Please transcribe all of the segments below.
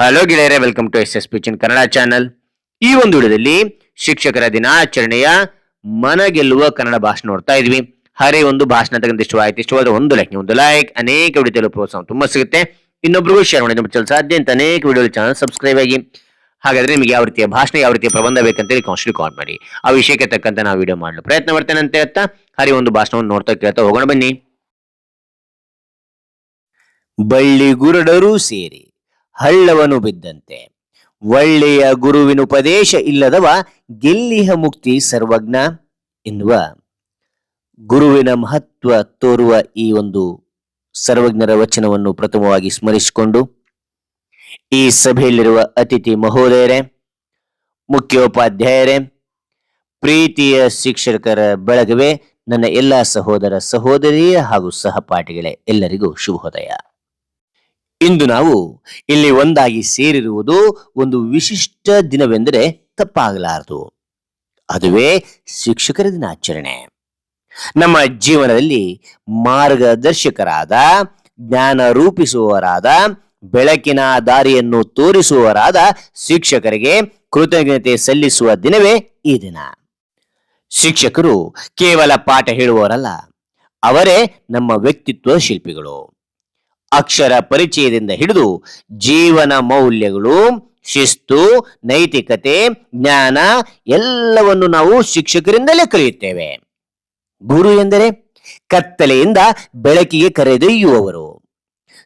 Hello ಗೆಳೆಯರೆ welcome to S S ಪಿಚಿನ್ Kannada channel ಈ ಒಂದು ವಿಡಿಯೋದಲ್ಲಿ ಶಿಕ್ಷಕರ ದಿನಾಚರಣೆಯ ಮನ ಗೆಲ್ಲುವ ಕನ್ನಡ ಭಾಷಣ ನೋಡ್ತಾ ಇದ್ವಿ. ಹರೇ ಒಂದು ಭಾಷಣ ತಗೊಂಡು ಇಷ್ಟವಾಯ್ತು, ಇಷ್ಟವಾದ ಒಂದು ಲೈಕ್ ಒಂದು ಲೈಕ್ ಅನೇಕ ವಿಡಿಯೋದಲ್ಲಿ ಪ್ರೋತ್ಸಾಹ ತುಂಬಾ ಸಿಗುತ್ತೆ. ಇನ್ನೊಬ್ರಿಗೂ ಶೇರ್ ಮಾಡಿ ನಮ್ಮ ಸಾಧ್ಯ ಅಂತ ಅನೇಕ ವಿಡಿಯೋ ಚಾನಲ್ ಸಬ್ಸ್ಕ್ರೈಬ್ ಆಗಿ. ಹಾಗಾದ್ರೆ ನಿಮಗೆ ಯಾವ ರೀತಿಯ ಭಾಷಣ ಯಾವ ರೀತಿಯ ಪ್ರಬಂಧ ಬೇಕಂತೇಳಿ ಕೌನ್ಸಿಲ್ ಕಾಲ್ ಮಾಡಿ. ಆ ವಿಷಯಕ್ಕೆ ತಕ್ಕಂತ ನಾವು ವಿಡಿಯೋ ಮಾಡಲು ಪ್ರಯತ್ನ ಮಾಡ್ತೇನೆ ಅಂತ ಹೇಳ್ತಾ, ಹರಿ ಒಂದು ಭಾಷಣವನ್ನು ನೋಡ್ತಾ ಕೇಳ್ತಾ ಹೋಗೋಣ ಬನ್ನಿ. ಬಳ್ಳಿ ಗುರುಡರು ಸೇರಿ. ಹಳ್ಳವನು ಬಿದ್ದಂತೆ. ಒಳ್ಳೆಯ ಗುರುವಿನ ಉಪದೇಶ ಇಲ್ಲದವ ಗೆಲ್ಲಿಹ ಮುಕ್ತಿ ಸರ್ವಜ್ಞ ಎನ್ನುವ ಗುರುವಿನ ಮಹತ್ವ ತೋರುವ ಈ ಒಂದು ಸರ್ವಜ್ಞರ ವಚನವನ್ನು ಪ್ರಥಮವಾಗಿ ಸ್ಮರಿಸಿಕೊಂಡು ಈ ಸಭೆಯಲ್ಲಿರುವ ಅತಿಥಿ ಮಹೋದಯರೇ, ಮುಖ್ಯೋಪಾಧ್ಯಾಯರೇ, ಪ್ರೀತಿಯ ಶಿಕ್ಷಕರ ಬೆಳಗವೇ ನನ್ನ ಎಲ್ಲ ಸಹೋದರ ಸಹೋದರಿಯ ಹಾಗೂ ಸಹಪಾಠಿಗಳೇ, ಎಲ್ಲರಿಗೂ ಶುಭೋದಯ. ಇಂದು ನಾವು ಇಲ್ಲಿ ಒಂದಾಗಿ ಸೇರಿರುವುದು ಒಂದು ವಿಶಿಷ್ಟ ದಿನವೆಂದರೆ ತಪ್ಪಾಗಲಾರದು. ಅದುವೇ ಶಿಕ್ಷಕರ ದಿನಾಚರಣೆ. ನಮ್ಮ ಜೀವನದಲ್ಲಿ ಮಾರ್ಗದರ್ಶಕರಾದ, ಜ್ಞಾನ ರೂಪಿಸುವವರಾದ, ಬೆಳಕಿನ ದಾರಿಯನ್ನು ತೋರಿಸುವವರಾದ ಶಿಕ್ಷಕರಿಗೆ ಕೃತಜ್ಞತೆ ಸಲ್ಲಿಸುವ ದಿನವೇ ಈ ದಿನ. ಶಿಕ್ಷಕರು ಕೇವಲ ಪಾಠ ಹೇಳುವವರಲ್ಲ, ಅವರೇ ನಮ್ಮ ವ್ಯಕ್ತಿತ್ವ ಶಿಲ್ಪಿಗಳು. ಅಕ್ಷರ ಪರಿಚಯದಿಂದ ಹಿಡಿದು ಜೀವನ ಮೌಲ್ಯಗಳು, ಶಿಸ್ತು, ನೈತಿಕತೆ, ಜ್ಞಾನ ಎಲ್ಲವನ್ನು ನಾವು ಶಿಕ್ಷಕರಿಂದಲೇ ಕಲಿಯುತ್ತೇವೆ. ಗುರು ಎಂದರೆ ಕತ್ತಲೆಯಿಂದ ಬೆಳಕಿಗೆ ಕರೆದೊಯ್ಯುವವರು.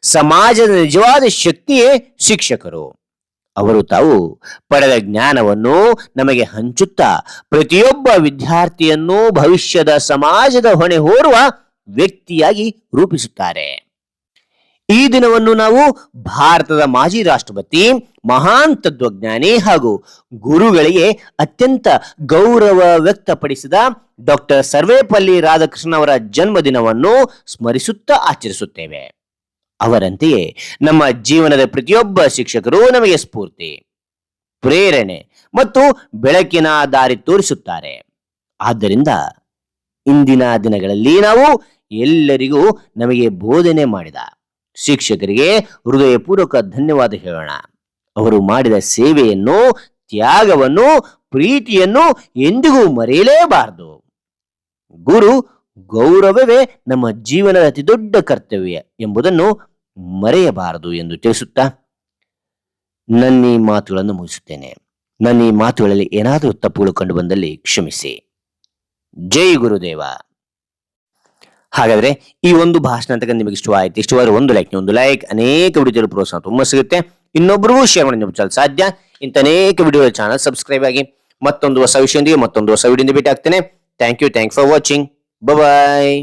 ಸಮಾಜದ ನಿಜವಾದ ಶಕ್ತಿಯೇ ಶಿಕ್ಷಕರು. ಅವರು ತಾವು ಪಡೆದ ಜ್ಞಾನವನ್ನು ನಮಗೆ ಹಂಚುತ್ತಾ ಪ್ರತಿಯೊಬ್ಬ ವಿದ್ಯಾರ್ಥಿಯನ್ನು ಭವಿಷ್ಯದ ಸಮಾಜದ ಹೊಣೆ ಹೊರುವ ವ್ಯಕ್ತಿಯಾಗಿ ರೂಪಿಸುತ್ತಾರೆ. ಈ ದಿನವನ್ನು ನಾವು ಭಾರತದ ಮಾಜಿ ರಾಷ್ಟ್ರಪತಿ, ಮಹಾನ್ ತತ್ವಜ್ಞಾನಿ ಹಾಗೂ ಗುರುಗಳಿಗೆ ಅತ್ಯಂತ ಗೌರವ ವ್ಯಕ್ತಪಡಿಸಿದ ಡಾಕ್ಟರ್ ಸರ್ವೇಪಲ್ಲಿ ರಾಧಾಕೃಷ್ಣ ಅವರ ಜನ್ಮದಿನವನ್ನು ಸ್ಮರಿಸುತ್ತಾ ಆಚರಿಸುತ್ತೇವೆ. ಅವರಂತೆಯೇ ನಮ್ಮ ಜೀವನದ ಪ್ರತಿಯೊಬ್ಬ ಶಿಕ್ಷಕರು ನಮಗೆ ಸ್ಫೂರ್ತಿ, ಪ್ರೇರಣೆ ಮತ್ತು ಬೆಳಕಿನ ದಾರಿ ತೋರಿಸುತ್ತಾರೆ. ಆದ್ದರಿಂದ ಇಂದಿನ ದಿನಗಳಲ್ಲಿ ನಾವು ಎಲ್ಲರಿಗೂ ನಮಗೆ ಬೋಧನೆ ಮಾಡಿದ ಶಿಕ್ಷಕರಿಗೆ ಹೃದಯಪೂರ್ವಕ ಧನ್ಯವಾದ ಹೇಳೋಣ. ಅವರು ಮಾಡಿದ ಸೇವೆಯನ್ನು, ತ್ಯಾಗವನ್ನು, ಪ್ರೀತಿಯನ್ನು ಎಂದಿಗೂ ಮರೆಯಲೇಬಾರದು. ಗುರು, ಗೌರವವೇ ನಮ್ಮ ಜೀವನದ ಅತಿ ದೊಡ್ಡ ಕರ್ತವ್ಯ ಎಂಬುದನ್ನು ಮರೆಯಬಾರದು ಎಂದು ತಿಳಿಸುತ್ತಾ ನನ್ನ ಈ ಮಾತುಗಳನ್ನು ಮುಗಿಸುತ್ತೇನೆ. ನನ್ನ ಈ ಮಾತುಗಳಲ್ಲಿ ಏನಾದರೂ ತಪ್ಪುಗಳು ಕಂಡುಬಂದಲ್ಲಿ ಕ್ಷಮಿಸಿ. ಜೈ ಗುರುದೇವ. ಹಾಗಾದ್ರೆ ಈ ಒಂದು ಭಾಷಣ ಅಂತ ನಿಮಗೆ ಇಷ್ಟವಾಯಿತು, ಇಷ್ಟವಾದ್ರೆ ಒಂದು ಲೈಕ್ ಒಂದು ಲೈಕ್ ಅನೇಕ ವಿಡಿಯೋದಲ್ಲಿ ಪ್ರೋತ್ಸಾಹ ತುಂಬಾ ಸಿಗುತ್ತೆ. ಇನ್ನೊಬ್ಬರಿಗೂ ಶೇರ್ ಮಾಡಿ ನಿಮ್ಮ ಚಾನಲ್ ಸಾಧ್ಯ. ಇಂಥ ಅನೇಕ ವಿಡಿಯೋ ಚಾನಲ್ ಸಬ್ಸ್ಕ್ರೈಬ್ ಆಗಿ ಮತ್ತೊಂದು ಹೊಸ ವಿಷಯದೊಂದಿಗೆ ಮತ್ತೊಂದು ಹೊಸ ವಿಡಿಯೋದಿಂದ ಭೇಟಿ ಆಗ್ತೇನೆ. Thank you thank for watching bye